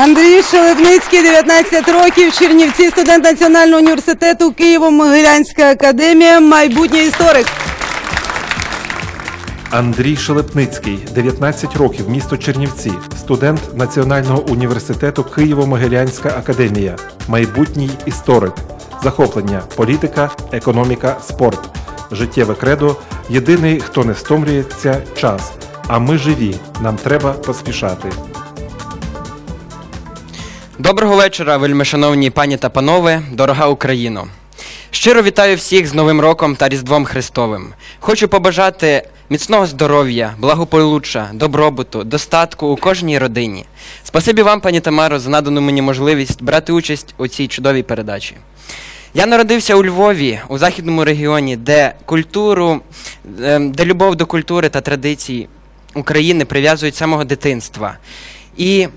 Андрій Шелепницький, 19 років, Чернівці, студент Національного університету Києво-Могилянська академія, майбутній історик. Андрій Шелепницький, 19 років, місто Чернівці, студент Національного університету Києво-Могилянська академія, майбутній історик, захоплення, політика, економіка, спорт, життєве кредо. Єдиний, хто не стомлюється, час. А ми живі, нам треба поспішати. Доброго вечора, вельмишановні пані та панове, дорога Україно. Щиро вітаю всіх з Новим роком та Різдвом Христовим. Хочу побажати міцного здоров'я, благополуччя, добробуту, достатку у кожній родині. Спасибі вам, пані Тамаро, за надану мені можливість брати участь у цій чудовій передачі. Я народився у Львові, у західному регіоні, де культуру, ем, де любов до культури та традицій України прив'язують самого дитинства. І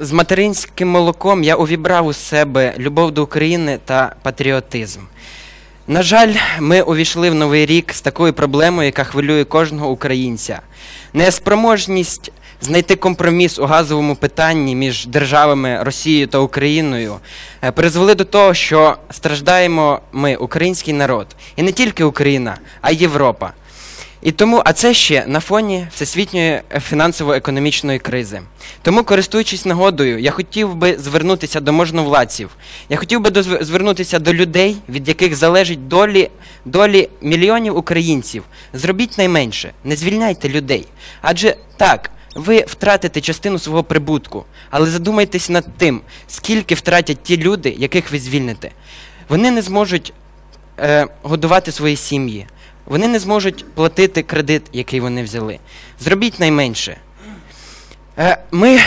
з- материнським молоком я увібрав у себе любов до України та патріотизм. На жаль, ми увійшли в новий рік з такою проблемою, яка хвилює кожного українця. Неспроможність знайти компроміс у газовому питанні між державами Росією та Україною е, призвели до того, що страждаємо ми, український народ, і не тільки Україна, а й Європа. І тому, а це ще на фоні всесвітньої фінансово-економічної кризи. Тому, користуючись нагодою, я хотів би звернутися до можновладців. Я хотів би звернутися до людей, від яких залежить долі, долі мільйонів українців. Зробіть найменше, не звільняйте людей. Адже так, ви втратите частину свого прибутку, але задумайтесь над тим, скільки втратять ті люди, яких ви звільните. Вони не зможуть е, годувати свої сім'ї. Вони не зможуть платити кредит, який вони взяли. Зробіть найменше. Е, ми,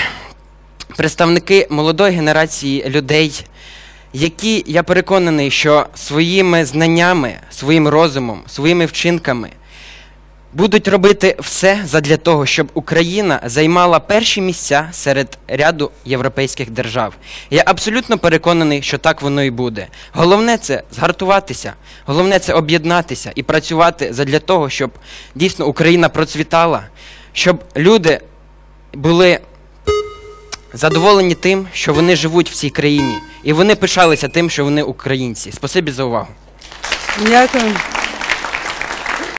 представники молодої генерації людей, які, я переконаний, що своїми знаннями, своїм розумом, своїми вчинками будуть робити все задля того, щоб Україна займала перші місця серед ряду європейських держав. Я абсолютно переконаний, що так воно і буде. Головне це згартуватися, головне це об'єднатися і працювати задля того, щоб дійсно Україна процвітала, щоб люди були задоволені тим, що вони живуть в цій країні, і вони пишалися тим, що вони українці. Спасибі за увагу. Дякую.